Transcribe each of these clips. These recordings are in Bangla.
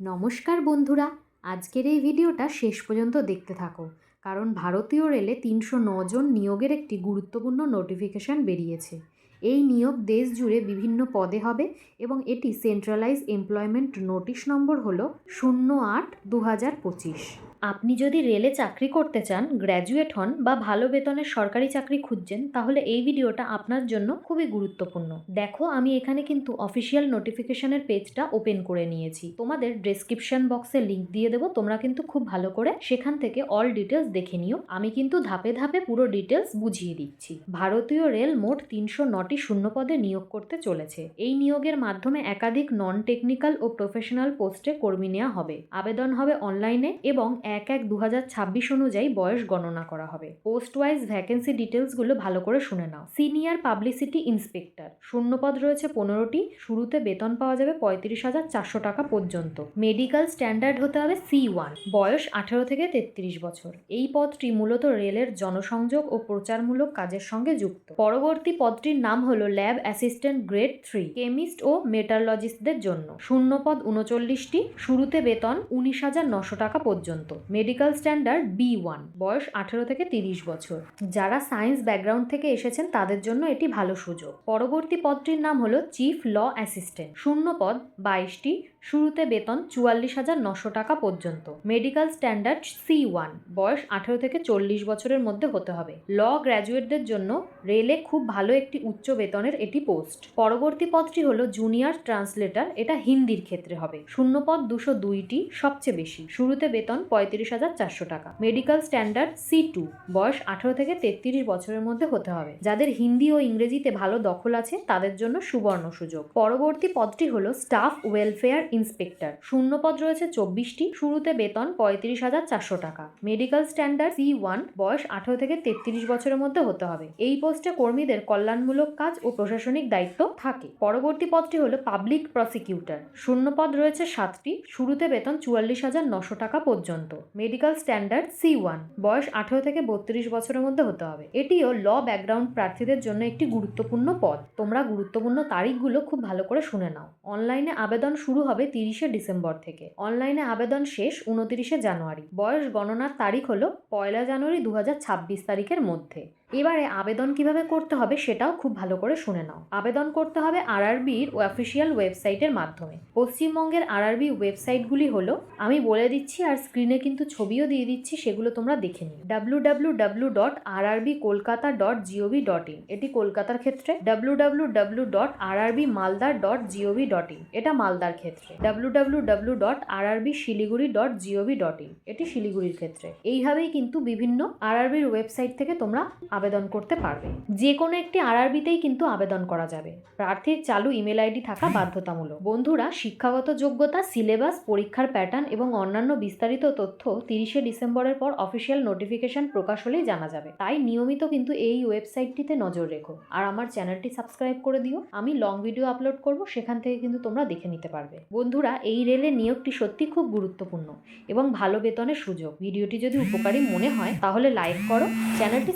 নমস্কার বন্ধুরা, আজকের এই ভিডিওটা শেষ পর্যন্ত দেখতে থাকো, কারণ ভারতীয় রেলে তিনশো জন নিয়োগের একটি গুরুত্বপূর্ণ নোটিফিকেশান বেরিয়েছে। এই নিয়োগ দেশ জুড়ে বিভিন্ন পদে হবে এবং এটি সেন্ট্রালাইজ এমপ্লয়মেন্ট নোটিশ নম্বর হলো শূন্য আট দু হাজার পঁচিশ। আপনি যদি রেলে চাকরি করতে চান, গ্র্যাজুয়েট হন বা ভালো বেতনের সরকারি চাকরি খুঁজছেন, তাহলে এই ভিডিওটা আপনার জন্য খুবই গুরুত্বপূর্ণ। দেখো, আমি এখানে কিন্তু অফিসিয়াল নোটিফিকেশনের পেজটা ওপেন করে নিয়েছি। তোমাদের ডেসক্রিপশন বক্সে লিংক দিয়ে দেবো, তোমরা কিন্তু খুব ভালো করে সেখান থেকে অল ডিটেলস দেখে নিও। আমি কিন্তু ধাপে ধাপে পুরো ডিটেলস বুঝিয়ে দিচ্ছি। ভারতীয় রেল মোট তিনশো নটি শূন্যপদে নিয়োগ করতে চলেছে। এই নিয়োগের মাধ্যমে একাধিক নন টেকনিক্যাল ও প্রফেশনাল পোস্টে কর্মী নেওয়া হবে। আবেদন হবে অনলাইনে এবং এক এক দু ছাব্বিশ অনুযায়ী বয়স গণনা করা হবে। পোস্ট ওয়াইজ ভ্যাকেন্সি ডিটেলসগুলো ভালো করে শুনে নাও। Senior publicity inspector. শূন্যপদ রয়েছে পনেরোটি। শুরুতে বেতন পাওয়া যাবে পঁয়ত্রিশ হাজার চারশো টাকা পর্যন্ত। মেডিকেল স্ট্যান্ডার্ড হতে হবে সি ওয়ান। বয়স আঠেরো থেকে তেত্রিশ বছর। এই পদটি মূলত রেলের জনসংযোগ ও প্রচারমূলক কাজের সঙ্গে যুক্ত। পরবর্তী পদটির নাম হলো lab assistant grade three, chemist ও মেটারলজিস্টদের জন্য। শূন্যপদ উনচল্লিশটি। শুরুতে বেতন উনিশ হাজার নশো টাকা পর্যন্ত। মেডিকেল স্ট্যান্ডার্ড বি ওয়ান, বয়স আঠেরো থেকে তিরিশ বছর। যারা সায়েন্স ব্যাকগ্রাউন্ড থেকে এসেছেন, তাদের জন্য এটি ভালো সুযোগ। পরবর্তী পদটির নাম হলো চিফ ল অ্যাসিস্ট্যান্ট। শূন্য পদ, বাইশটি শুরুতে বেতন চুয়াল্লিশ হাজার নশো টাকা পর্যন্ত। মেডিকেল স্ট্যান্ডার্ড সি ওয়ান বয়স আঠেরো থেকে চল্লিশ বছরের মধ্যে হতে হবে। ল গ্র্যাজুয়েটদের জন্য রেলে খুব ভালো একটি উচ্চ বেতনের এটি পোস্ট পরবর্তী পদটি হলো জুনিয়র ট্রান্সলেটর এটা হিন্দির ক্ষেত্রে হবে। শূন্য পদ দুশো দুইটি, সবচেয়ে বেশি। শুরুতে বেতন পঁয়ত্রিশ হাজার চারশো টাকা। মেডিকেল স্ট্যান্ডার্ড সি টু বয়স আঠেরো থেকে তেত্রিশ বছরের মধ্যে হতে হবে। যাদের হিন্দি ও ইংরেজিতে ভালো দখল আছে, তাদের জন্য সুবর্ণ সুযোগ। পরবর্তী পদটি হলো স্টাফ ওয়েলফেয়ার ইন্সপেক্টর। শূন্য পদ রয়েছে চব্বিশটি, শুরুতে বেতন পঁয়ত্রিশ হাজার চারশো টাকা। মেডিকেল স্ট্যান্ডার্ড সি ওয়ান, বয়স আঠারো থেকে তেত্রিশ বছরের মধ্যে হতে হবে। এই পোস্টে কর্মীদের কল্যাণমূলক কাজ ও প্রশাসনিক দায়িত্ব থাকে। পরবর্তী পদটি হলো পাবলিক প্রসিকিউটর। শূন্য পদ রয়েছে সাতটি, শুরুতে বেতন চুয়াল্লিশ হাজার নশো টাকা পর্যন্ত। মেডিকেল স্ট্যান্ডার্ড সি ওয়ান, বয়স আঠেরো থেকে বত্রিশ বছরের মধ্যে হতে হবে। এটিও ল ব্যাকগ্রাউন্ড প্রার্থীদের জন্য একটি গুরুত্বপূর্ণ পদ। তোমরা গুরুত্বপূর্ণ তারিখগুলো খুব ভালো করে শুনে নাও। অনলাইনে আবেদন শুরু হবে তিরিশে ডিসেম্বর থেকে। অনলাইনে আবেদন শেষ উনতিরিশে জানুয়ারি। বয়স গণনার তারিখ হলো পয়লা জানুয়ারি দু হাজার ছাব্বিশ তারিখের মধ্যে। এবারে আবেদন কীভাবে করতে হবে সেটাও খুব ভালো করে শুনে নাও। আবেদন করতে হবে আরআরবির অফিসিয়াল ওয়েবসাইটের মাধ্যমে। পশ্চিমবঙ্গের আরআরবি ওয়েবসাইটগুলি হলো, আমি বলে দিচ্ছি আর স্ক্রিনে কিন্তু ছবিও দিয়ে দিচ্ছি, সেগুলো তোমরা দেখে নিও। W W W dot RRB Kolkata dot GOV dot in এটি কলকাতার ক্ষেত্রে। W W W dot RRB মালদার ডট জিওভি ডট ইন এটা মালদার ক্ষেত্রে। W W W dot RRB Siliguri dot GOV dot in এটি শিলিগুড়ির ক্ষেত্রে। এইভাবেই কিন্তু বিভিন্ন আরআরবির ওয়েবসাইট থেকে তোমরা আবেদন করতে পারবে। যে কোনো একটি আরআরবিতেই কিন্তু আবেদন করা যাবে। প্রার্থীর চালু ইমেল আইডি থাকা বাধ্যতামূলক। বন্ধুরা, শিক্ষাগত যোগ্যতা, সিলেবাস, পরীক্ষার প্যাটার্ন এবং অন্যান্য বিস্তারিত তথ্য তিরিশে ডিসেম্বরের পর অফিসিয়াল নোটিফিকেশন প্রকাশ হলেই জানা যাবে। তাই নিয়মিত কিন্তু এই ওয়েবসাইটটিতে নজর রেখো। আর আমার চ্যানেলটি সাবস্ক্রাইব করে দিও। আমি লং ভিডিও আপলোড করব, সেখান থেকে কিন্তু তোমরা দেখে নিতে পারবে। বন্ধুরা, এই রেলের নিয়োগটি সত্যি খুব গুরুত্বপূর্ণ এবং ভালো বেতনের সুযোগ। ভিডিওটি যদি উপকারী মনে হয়, তাহলে লাইক করো, চ্যানেলটি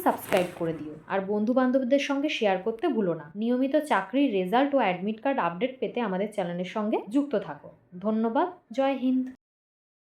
সাবস্ক্রাইব করে দিও। আর বন্ধু বান্ধবদের সঙ্গে শেয়ার করতে ভুলো না। নিয়মিত চাকরির রেজাল্ট ও অ্যাডমিট কার্ড আপডেট পেতে আমাদের চ্যানেলের সঙ্গে যুক্ত থাকো। ধন্যবাদ। জয় হিন্দ।